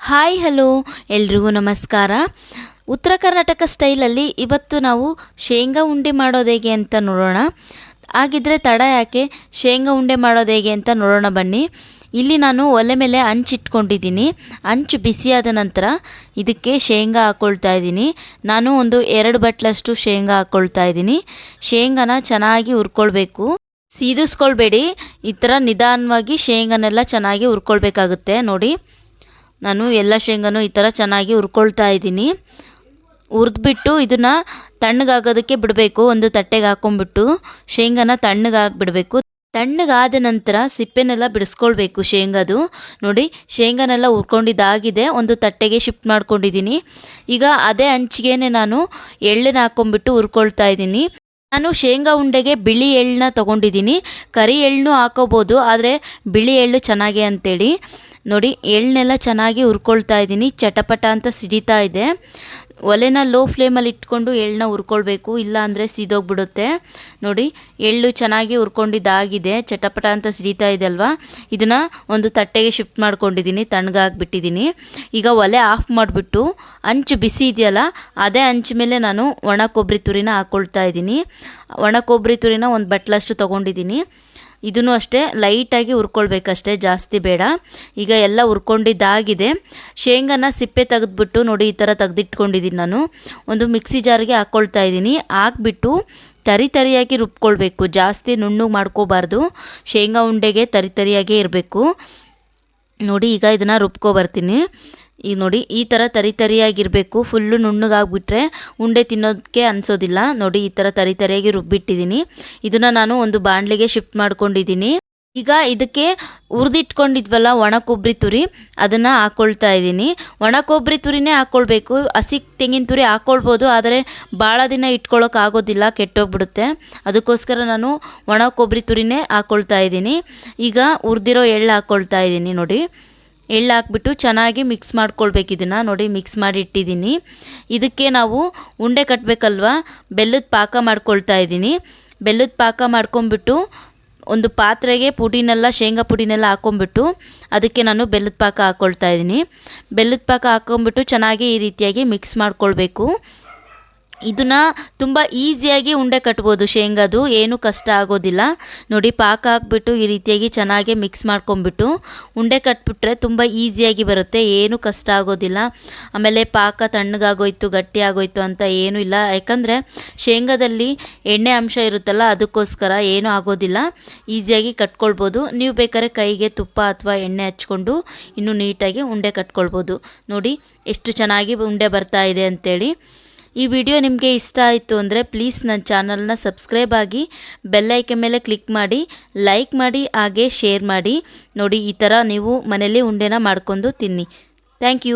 Hi, hello. ಎಲ್ರಿಗೂ ನಮಸ್ಕಾರ. ಉತ್ತರ ಕರ್ನಾಟಕ ಸ್ಟೈಲಲ್ಲಿ ಇವತ್ತು ನಾವು ಶೇಂಗಾ ಉಂಡೆ ಮಾಡೋದು ಹೇಗೆ ಅಂತ ನೋಡೋಣ. ಹಾಗಿದ್ರೆ ತಡ ಯಾಕೆ? ಶೇಂಗಾ ಉಂಡೆ ಮಾಡೋದು ಹೇಗೆ ಅಂತ ನೋಡೋಣ ಬನ್ನಿ. ಇಲ್ಲಿ ನಾನು ಒಲೆ ಮೇಲೆ ಹಂಚಿಟ್ಕೊಂಡಿದ್ದೀನಿ ಹಂಚು ಬಿಸಿಯಾದ ನಂತರ ಇದಕ್ಕೆ ಶೇಂಗಾ ಹಾಕ್ಕೊಳ್ತಾ ಇದ್ದೀನಿ. ನಾನು ಒಂದು ಎರಡು ಬಟ್ಲಷ್ಟು ಶೇಂಗಾ ಹಾಕ್ಕೊಳ್ತಾ ಇದ್ದೀನಿ. ಶೇಂಗಾನ ಚೆನ್ನಾಗಿ ಹುರ್ಕೊಳ್ಬೇಕು. ಸೀದಿಸ್ಕೊಳ್ಬೇಡಿ. ಈ ಥರ ನಿಧಾನವಾಗಿ ಶೇಂಗಾನೆಲ್ಲ ಚೆನ್ನಾಗಿ ಹುರ್ಕೊಳ್ಬೇಕಾಗುತ್ತೆ. ನೋಡಿ. ನಾನು ಎಲ್ಲ ಶೇಂಗಾನು ಈ ಥರ ಚೆನ್ನಾಗಿ ಹುರ್ಕೊಳ್ತಾ ಇದ್ದೀನಿ. ಹುರಿದ್ಬಿಟ್ಟು ಇದನ್ನು ತಣ್ಣಗಾಗೋದಕ್ಕೆ ಬಿಡಬೇಕು, ಒಂದು ತಟ್ಟೆಗೆ ಹಾಕೊಂಡ್ಬಿಟ್ಟು ಶೇಂಗಾನ ತಣ್ಣಗಾಗ್ಬಿಡಬೇಕು. ತಣ್ಣಗಾದ ನಂತರ ಸಿಪ್ಪೆನೆಲ್ಲ ಬಿಡಿಸ್ಕೊಳ್ಬೇಕು ಶೇಂಗಾದು. ನೋಡಿ, ಶೇಂಗಾನೆಲ್ಲ ಹುರ್ಕೊಂಡಿದ್ದಾಗಿದೆ, ಒಂದು ತಟ್ಟೆಗೆ ಶಿಫ್ಟ್ ಮಾಡ್ಕೊಂಡಿದ್ದೀನಿ. ಈಗ ಅದೇ ಹಂಚಿಗೆನೆ ನಾನು ಎಳ್ಳನ್ನ ಹಾಕೊಂಡ್ಬಿಟ್ಟು ಹುರ್ಕೊಳ್ತಾ ಇದ್ದೀನಿ. ನಾನು ಶೇಂಗಾ ಉಂಡೆಗೆ ಬಿಳಿ ಎಳ್ಳನ್ನ ತೊಗೊಂಡಿದ್ದೀನಿ. ಕರಿ ಎಳ್ಳನ್ನು ಹಾಕೋಬೋದು, ಆದರೆ ಬಿಳಿ ಎಳ್ಳು ಚೆನ್ನಾಗಿ ಅಂತೇಳಿ. ನೋಡಿ ಎಳ್ಳನ್ನೆಲ್ಲ ಚೆನ್ನಾಗಿ ಹುರ್ಕೊಳ್ತಾ ಇದ್ದೀನಿ. ಚಟಪಟ ಅಂತ ಸಿಡಿತಾ ಇದೆ. ಒಲೆನ ಲೋ ಫ್ಲೇಮಲ್ಲಿ ಇಟ್ಕೊಂಡು ಎಳ್ಳನ್ನ ಹುರ್ಕೊಳ್ಬೇಕು, ಇಲ್ಲ ಅಂದರೆ ಸಿದೋಗ್ಬಿಡುತ್ತೆ. ನೋಡಿ, ಎಳ್ಳು ಚೆನ್ನಾಗಿ ಹುರ್ಕೊಂಡಿದ್ದಾಗಿದೆ, ಚಟಪಟ ಅಂತ ಸಿಡಿತಾ ಇದೆ ಅಲ್ವಾ? ಇದನ್ನು ಒಂದು ತಟ್ಟೆಗೆ ಶಿಫ್ಟ್ ಮಾಡ್ಕೊಂಡಿದ್ದೀನಿ ತಣ್ಣಗಾಗ್ಬಿಟ್ಟಿದ್ದೀನಿ ಈಗ ಒಲೆ ಆಫ್ ಮಾಡಿಬಿಟ್ಟು, ಅಂಚು ಬಿಸಿ ಇದೆಯಲ್ಲ, ಅದೇ ಅಂಚು ಮೇಲೆ ನಾನು ಒಣ ಕೊಬ್ಬರಿ ತುರಿನ ಹಾಕ್ಕೊಳ್ತಾ ಇದ್ದೀನಿ ಒಣ ಕೊಬ್ಬರಿ ತುರಿನ ಒಂದು ಬಟ್ಲಷ್ಟು ತೊಗೊಂಡಿದ್ದೀನಿ ಇದನ್ನು ಅಷ್ಟೇ ಲೈಟಾಗಿ ಹುರ್ಕೊಳ್ಬೇಕಷ್ಟೇ, ಜಾಸ್ತಿ ಬೇಡ. ಈಗ ಎಲ್ಲ ಹುರ್ಕೊಂಡಿದ್ದಾಗಿದೆ. ಶೇಂಗಾನ ಸಿಪ್ಪೆ ತೆಗೆದ್ಬಿಟ್ಟು ನೋಡಿ, ಈ ಥರ ತೆಗೆದಿಟ್ಕೊಂಡಿದ್ದೀನಿ ನಾನು. ಒಂದು ಮಿಕ್ಸಿ ಜಾರ್ಗೆ ಹಾಕ್ಕೊಳ್ತಾ ಇದ್ದೀನಿ. ಹಾಕ್ಬಿಟ್ಟು ತರಿ ತರಿಯಾಗಿ ರುಬ್ಕೊಳ್ಬೇಕು. ಜಾಸ್ತಿ ನುಣ್ಣು ಮಾಡ್ಕೋಬಾರ್ದು. ಶೇಂಗಾ ಉಂಡೆಗೆ ತರಿ ತರಿಯಾಗೇ ಇರಬೇಕು. ನೋಡಿ, ಈಗ ಇದನ್ನು ರುಬ್ಕೊ ಬರ್ತೀನಿ ಈಗ ನೋಡಿ, ಈ ಥರ ತರಿ ತರಿಯಾಗಿರಬೇಕು. ಫುಲ್ಲು ನುಣ್ಣಗಾಗ್ಬಿಟ್ರೆ ಉಂಡೆ ತಿನ್ನೋದಕ್ಕೆ ಅನಿಸೋದಿಲ್ಲ. ನೋಡಿ, ಈ ಥರ ತರಿ ತರಿಯಾಗಿ ರುಬ್ಬಿಟ್ಟಿದ್ದೀನಿ ಇದನ್ನು ನಾನು ಒಂದು ಬಾಣಲಿಗೆ ಶಿಫ್ಟ್ ಮಾಡ್ಕೊಂಡಿದ್ದೀನಿ ಈಗ ಇದಕ್ಕೆ ಹುರಿದಿಟ್ಕೊಂಡಿದ್ವಲ್ಲ ಒಣ ಕೊಬ್ಬರಿ ತುರಿ, ಅದನ್ನು ಹಾಕ್ಕೊಳ್ತಾ ಇದ್ದೀನಿ ಒಣ ಕೊಬ್ಬರಿ ತುರಿನೇ ಹಾಕ್ಕೊಳ್ಬೇಕು ಹಸಿ ತೆಂಗಿನ ತುರಿ ಹಾಕ್ಕೊಳ್ಬೋದು ಆದರೆ ಭಾಳ ದಿನ ಇಟ್ಕೊಳ್ಳೋಕೆ ಆಗೋದಿಲ್ಲ, ಕೆಟ್ಟೋಗ್ಬಿಡುತ್ತೆ. ಅದಕ್ಕೋಸ್ಕರ ನಾನು ಒಣ ಕೊಬ್ಬರಿ ತುರಿನೇ ಹಾಕ್ಕೊಳ್ತಾ ಇದ್ದೀನಿ ಈಗ ಹುರಿದಿರೋ ಎಳ್ಳು ಹಾಕ್ಕೊಳ್ತಾ ಇದ್ದೀನಿ ನೋಡಿ. ಎಳ್ಳು ಹಾಕ್ಬಿಟ್ಟು ಚೆನ್ನಾಗಿ ಮಿಕ್ಸ್ ಮಾಡ್ಕೊಳ್ಬೇಕು ಇದನ್ನು. ನೋಡಿ, ಮಿಕ್ಸ್ ಮಾಡಿ ಇಟ್ಟಿದ್ದೀನಿ. ಇದಕ್ಕೆ ನಾವು ಉಂಡೆ ಕಟ್ಟಬೇಕಲ್ವ ಬೆಲ್ಲದ ಪಾಕ ಮಾಡ್ಕೊಳ್ತಾ ಇದ್ದೀನಿ. ಬೆಲ್ಲದ ಪಾಕ ಮಾಡ್ಕೊಂಬಿಟ್ಟು ಒಂದು ಪಾತ್ರೆಗೆ ಪುಡಿನೆಲ್ಲ, ಶೇಂಗಾ ಪುಡಿನೆಲ್ಲ ಹಾಕ್ಕೊಂಬಿಟ್ಟು ಅದಕ್ಕೆ ನಾನು ಬೆಲ್ಲದ ಪಾಕ ಹಾಕ್ಕೊಳ್ತಾ ಇದ್ದೀನಿ. ಬೆಲ್ಲದ ಪಾಕ ಹಾಕ್ಕೊಂಬಿಟ್ಟು ಚೆನ್ನಾಗಿ ಈ ರೀತಿಯಾಗಿ ಮಿಕ್ಸ್ ಮಾಡ್ಕೊಳ್ಬೇಕು. ಇದನ್ನು ತುಂಬ ಈಸಿಯಾಗಿ ಉಂಡೆ ಕಟ್ಬೋದು. ಶೇಂಗಾದು ಏನೂ ಕಷ್ಟ ಆಗೋದಿಲ್ಲ. ನೋಡಿ, ಪಾಕ ಹಾಕ್ಬಿಟ್ಟು ಈ ರೀತಿಯಾಗಿ ಚೆನ್ನಾಗಿ ಮಿಕ್ಸ್ ಮಾಡ್ಕೊಂಬಿಟ್ಟು ಉಂಡೆ ಕಟ್ಬಿಟ್ರೆ ತುಂಬ ಈಸಿಯಾಗಿ ಬರುತ್ತೆ. ಏನೂ ಕಷ್ಟ ಆಗೋದಿಲ್ಲ. ಆಮೇಲೆ ಪಾಕ ತಣ್ಣಗಾಗೋಯ್ತು ಗಟ್ಟಿ ಆಗೋಯ್ತು ಅಂತ ಏನೂ ಇಲ್ಲ. ಯಾಕಂದರೆ ಶೇಂಗಾದಲ್ಲಿ ಎಣ್ಣೆ ಅಂಶ ಇರುತ್ತಲ್ಲ, ಅದಕ್ಕೋಸ್ಕರ ಏನೂ ಆಗೋದಿಲ್ಲ. ಈಸಿಯಾಗಿ ಕಟ್ಕೊಳ್ಬೋದು. ನೀವು ಬೇಕಾದ್ರೆ ಕೈಗೆ ತುಪ್ಪ ಅಥವಾ ಎಣ್ಣೆ ಹಚ್ಕೊಂಡು ಇನ್ನೂ ನೀಟಾಗಿ ಉಂಡೆ ಕಟ್ಕೊಳ್ಬೋದು. ನೋಡಿ, ಎಷ್ಟು ಚೆನ್ನಾಗಿ ಉಂಡೆ ಬರ್ತಾ ಇದೆ ಅಂತೇಳಿ. ಈ ವಿಡಿಯೋ ನಿಮಗೆ ಇಷ್ಟ ಆಯಿತು ಅಂದರೆ ಪ್ಲೀಸ್ ನನ್ನ ಚಾನಲ್ನ ಸಬ್ಸ್ಕ್ರೈಬ್ ಆಗಿ ಬೆಲ್ಲೈಕೆ ಮೇಲೆ ಕ್ಲಿಕ್ ಮಾಡಿ ಲೈಕ್ ಮಾಡಿ, ಹಾಗೆ ಶೇರ್ ಮಾಡಿ. ನೋಡಿ, ಈ ಥರ ನೀವು ಮನೇಲಿ ಉಂಡೆನ ಮಾಡ್ಕೊಂಡು ತಿನ್ನಿ. Thank you